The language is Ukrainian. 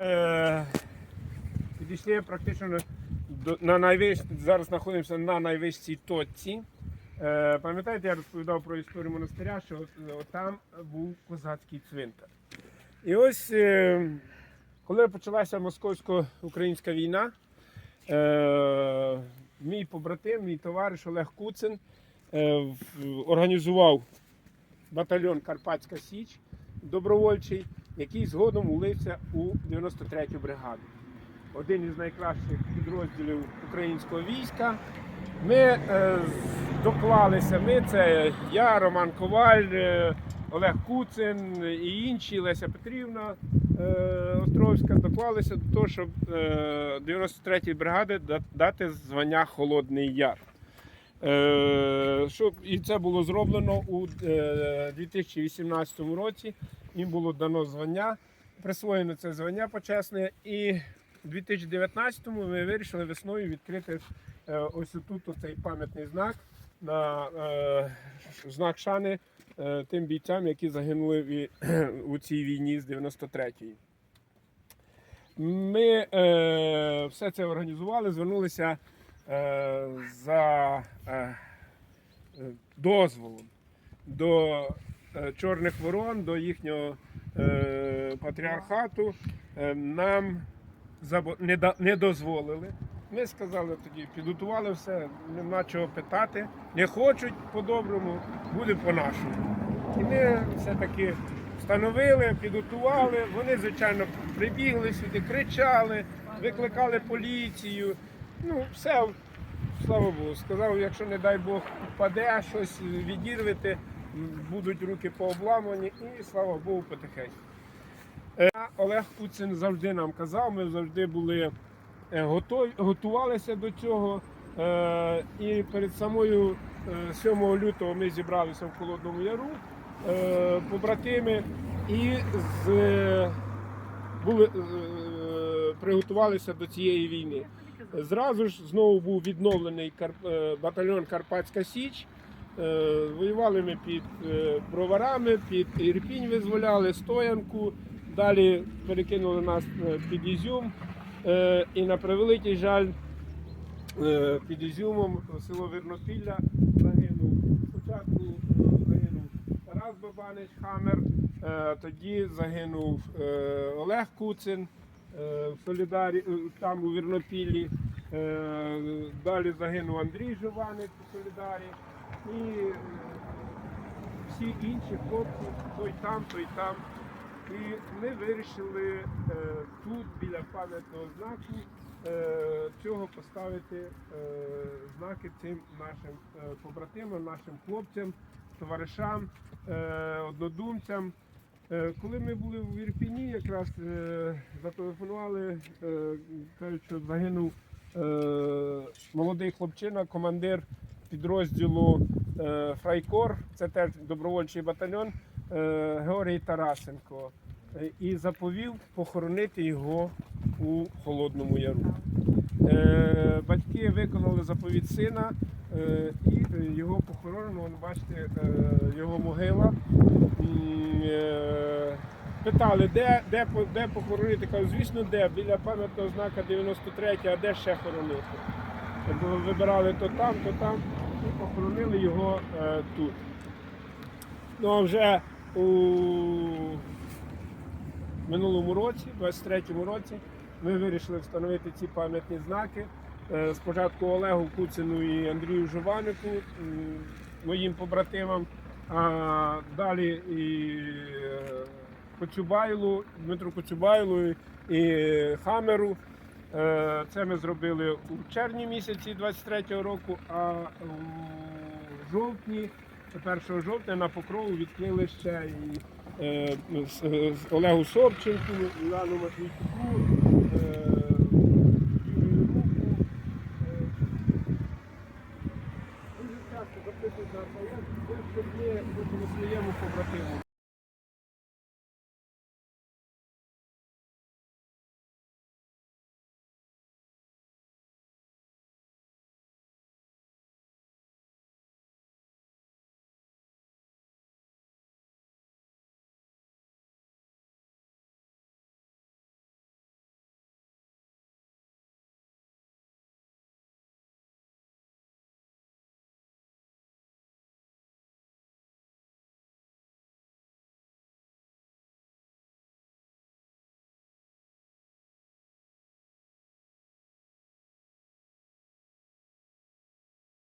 Е, Підійшли практично на найвищ... зараз знаходимося на найвищій точці. Е, пам'ятаєте, я розповідав про історію монастиря, що там був козацький цвинтар. І ось е, коли почалася московсько-українська війна, мій побратим, мій товариш Олег Куцин організував батальйон Карпатська Січ добровольчий, який згодом улився у 93-ю бригаду. Один із найкращих підрозділів українського війська. Ми е, доклалися. Ми це я, Роман Коваль, е, Олег Куцин і інші, Леся Петрівна е, Островська доклалися до того, щоб е, 93-й бригади дати звання Холодний Яр. Е, щоб, і це було зроблено у е, 2018 році. Їм було дано звання, присвоєно це звання почесне. І у 2019-му ми вирішили весною відкрити е, ось тут оцей пам'ятний знак на е, знак шани е, тим бійцям, які загинули у цій війні з 93-ї. Ми е, все це організували, звернулися е, за е, дозволом до Чорних Ворон, до їхнього е, патріархату. Е, нам не дозволили. Ми сказали тоді, підготували все, нема чого питати. Не хочуть по-доброму, буде по-нашому. І ми все-таки встановили, підготували. Вони, звичайно, прибігли сюди, кричали, викликали поліцію. Ну, все, слава Богу. Сказав, якщо, не дай Бог, впаде, щось відірвете, будуть руки пообламані, і слава Богу, потихеньку. Е, Олег Куцин завжди нам казав, ми завжди були е, готові, готувалися до цього. Е, І перед самою е, 7 лютого ми зібралися в Холодному Яру, побратими, і з, були, приготувалися до цієї війни. Зразу ж знову був відновлений батальйон Карпатська Січ. Е, Воювали ми під е, броварами, під Ірпінь визволяли, Стоянку. Далі перекинули нас е, під Ізюм. І на превеликий жаль, під Ізюмом село Вірнопілля загинув. Спочатку загинув Тарас Бабанич, Хамер, тоді загинув Олег Куцин в Солідарі, там у Вірнопіллі. Далі загинув Андрій Жованець у Солідарі. І е, всі інші хлопці, той там, той там. І ми вирішили е, тут, біля пам'ятного знаку, е, цього поставити знаки цим нашим побратимам, нашим хлопцям, товаришам, однодумцям. Коли ми були в Ірпіні, якраз зателефонували, кажуть, що загинув молодий хлопчина, командир підрозділу е, Фрайкор, це теж добровольчий батальйон, е, Георгій Тарасенко. І заповів похоронити його у Холодному Яру. Е, Батьки виконали заповідь сина і його похоронено, вон, бачите, його могила. Питали, де, де, де похоронити? Кажу, звісно, де, біля пам'ятного знака 93, а де ще хоронити? Бо вибирали то там, то там, і похоронили його е, тут. Ну а вже у минулому році, 23-му році, ми вирішили встановити ці пам'ятні знаки. Е, Спочатку Олегу Куцину і Андрію Жуванику, моїм побратимам, а далі і е, Дмитру Коцюбайлу і Хамеру. Е, Це ми зробили у червні місяці 23-го року, а у жовтні, 1 жовтня на покрову відкрили ще і е, Олегу Собченку, Іляну Матвійчуку, е, Юрію Руку. Дуже часто запитують нас, а як як своєму побратиму.